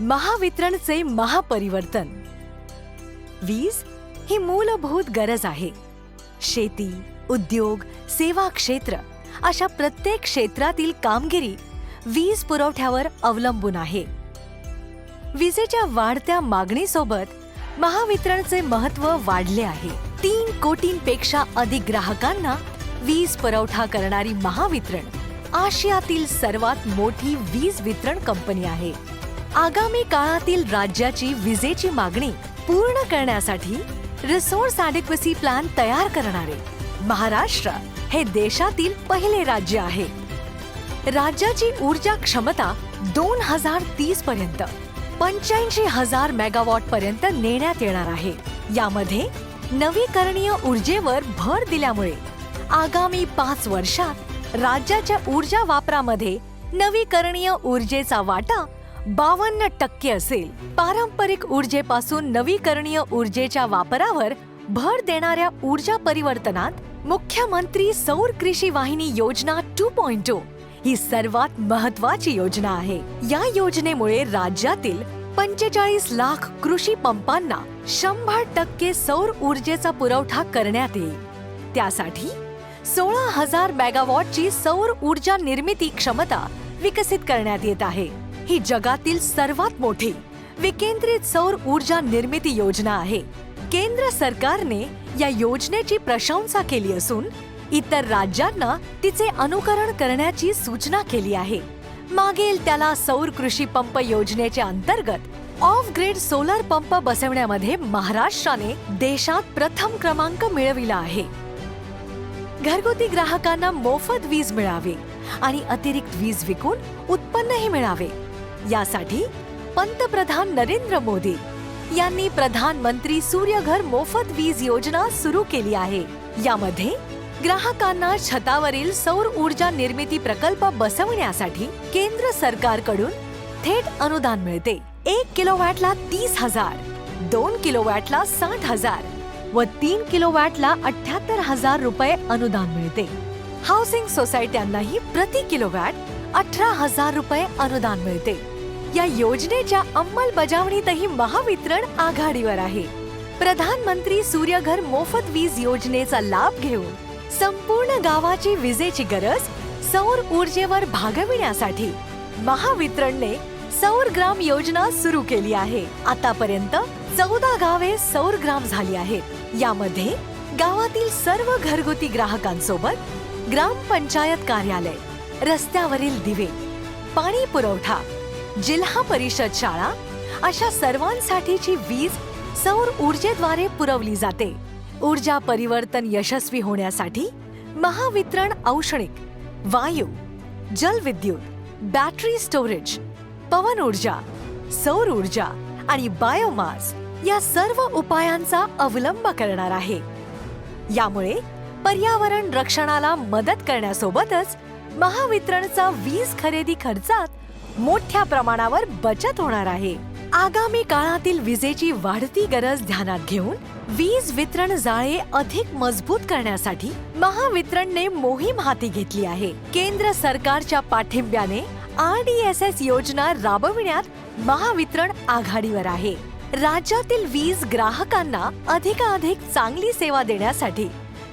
महावितरणचे महापरिवर्तन. वीज ही मूलभूत गरज आहे. शेती उद्योग सेवा क्षेत्र अशा प्रत्येक क्षेत्रातील कामगिरी वीज पुरवठ्यावर अवलंबून आहे. विजेच्या वाढत्या मागणीसोबत महावितरणचे महत्त्व वाढले आहे. तीन कोटींपेक्षा अधिक ग्राहकांना वीज पुरवठा करणारी महावितरण आशियातील सर्वात मोठी वीज वितरण कंपनी आहे. आगामी काळातील राज्याची विजेची मागणी पूर्ण करण्यासाठी रिसोर्स ॲडिक्वसी प्लॅन तयार करणारे. महाराष्ट्र हे देशातील पहिले राज्य आहे. राज्याची ऊर्जा क्षमता दोन हजार तीस पर्यंत पंच्याऐंशी हजार मेगावॉट पर्यंत नेण्यात येणार आहे. यामध्ये नवीकरणीय ऊर्जेवर भर दिल्यामुळे आगामी पाच वर्षात राज्याच्या ऊर्जा वापरामध्ये नवीकरणीय ऊर्जेचा वाटा बावन्न टक्के असेल. पारंपरिक ऊर्जेपासून नवीकरणीय ऊर्जेच्या वापरावर भर देणाऱ्या ऊर्जा परिवर्तनात मुख्यमंत्री सौर कृषी वाहिनी योजना टू पॉइंट ही सर्वात महत्वाची योजना आहे. या योजनेमुळे राज्यातील पंचेचाळीस लाख कृषी पंपांना शंभर टक्के सौर ऊर्जेचा पुरवठा करण्यात येईल. त्यासाठी सोळा हजार मेगावॉटची सौर ऊर्जा निर्मिती क्षमता विकसित करण्यात येत आहे. ही जगातील सर्वात मोठी विकेंद्रित सौर ऊर्जा निर्मिती योजना आहे. केंद्र सरकारने या योजनेची प्रशंसा केली असून इतर राज्यांना तिचे अनुकरण करण्याची सूचना केली आहे. मागेल त्याला सौर कृषी पंप योजनेच्या अंतर्गत ऑफ ग्रेड सोलर पंप बसवण्यामध्ये महाराष्ट्राने देशात प्रथम क्रमांक मिळविला आहे. घरगुती ग्राहकांना मोफत वीज मिळावी आणि अतिरिक्त वीज विकून उत्पन्नही मिळावे. यासाठी पंतप्रधान नरेंद्र मोदी यांनी प्रधानमंत्री सूर्यघर मोफत वीज योजना सुरू केली आहे. यामध्ये ग्राहकांना छतावरील सौर ऊर्जा निर्मिती प्रकल्प बसवण्यासाठी केंद्र सरकारकडून थेट अनुदान मिळते. एक किलोवॅटला तीस हजार दोन किलोवॅटला साठ हजार व तीन किलोवॅटला अठ्याहत्तर हजार रुपये अनुदान मिळते. हाऊसिंग सोसायट्यांनाही प्रति किलोवॅट अठरा हजार रुपये अनुदान मिळते. या योजनेच्या अंमलबजावणीतही महावितरण आघाडीवर आहे. प्रधानमंत्री सूर्यघर मोफत वीज योजनेचा लाभ घेऊन संपूर्ण गावाची विजेची गरज सौर ऊर्जेवर भागविण्यासाठी महावितरणने सौर ग्राम योजना सुरू केली आहे. आतापर्यंत चौदा गावे सौर ग्राम झाली आहेत. यामध्ये गावातील सर्व घरगुती ग्राहकांसोबत ग्रामपंचायत कार्यालय रस्त्यावरील दिवे पाणी पुरवठा जिल्हा परिषद शाळा अशा सर्वांसाठीची वीज सौर ऊर्जेद्वारे पुरवली जाते. ऊर्जा परिवर्तन यशस्वी होण्यासाठी महावितरण औष्णिक वायू जलविद्युत बॅटरी स्टोरेज पवन ऊर्जा सौर ऊर्जा आणि बायोमास या सर्व उपायांचा अवलंब करणार आहे. यामुळे पर्यावरण रक्षणाला मदत करण्यासोबतच महावितरणचा वीज खरेदी खर्चात मोठ्या प्रमाणावर बचत होणार आहे. आगामी काळातील विजेची वाढती गरज ध्यानात घेऊन वीज वितरण जाळे अधिक मजबूत करण्यासाठी महावितरणने मोहीम हाती घेतली आहे. केंद्र सरकारच्या पाठिंब्याने आर डी एस एस योजना राबविण्यात महावितरण आघाडीवर आहे. राज्यातील वीज ग्राहकांना अधिकाधिक चांगली सेवा देण्यासाठी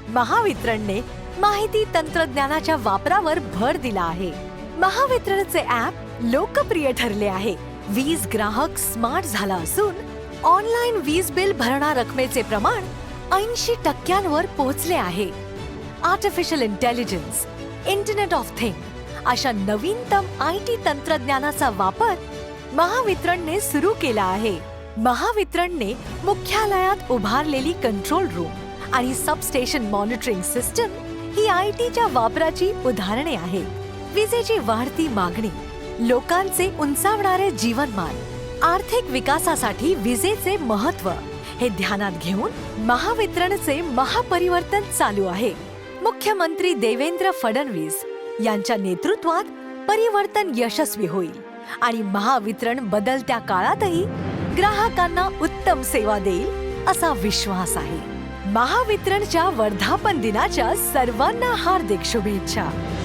महावितरणने माहिती तंत्रज्ञानाच्या वापरावर भर दिला आहे. महावितरणचे ॲप लोकप्रिय ठरले आहे. वीज ग्राहक स्मार्ट झाला असून ऑनलाईन वीज बिल भरणा रकमेचे प्रमाण ऐंशी टक्क्यांवर पोहोचले आहे. Artificial intelligence internet of thing अशा नवीनतम आय टी तंत्रज्ञानाचा वापर महावितरणने सुरू केला आहे. महावितरणने मुख्यालयात उभारलेली कंट्रोल रूम आणि सबस्टेशन मॉनिटरिंग सिस्टम ही आय टीच्या वापराची उदाहरणे आहेत. विजेची वाढती मागणी लोकांचे उंचावणारे जीवनमान आर्थिक विकासासाठी विजेचे महत्त्व हे ध्यानात घेऊन महावितरणचे महापरिवर्तन चालू आहे. मुख्यमंत्री देवेंद्र फडणवीस यांच्या नेतृत्वात परिवर्तन यशस्वी होईल आणि महावितरण बदलत्या काळातही ग्राहकांना उत्तम सेवा देईल असा विश्वास आहे. महावितरणच्या वर्धापन दिनाच्या सर्वांना हार्दिक शुभेच्छा.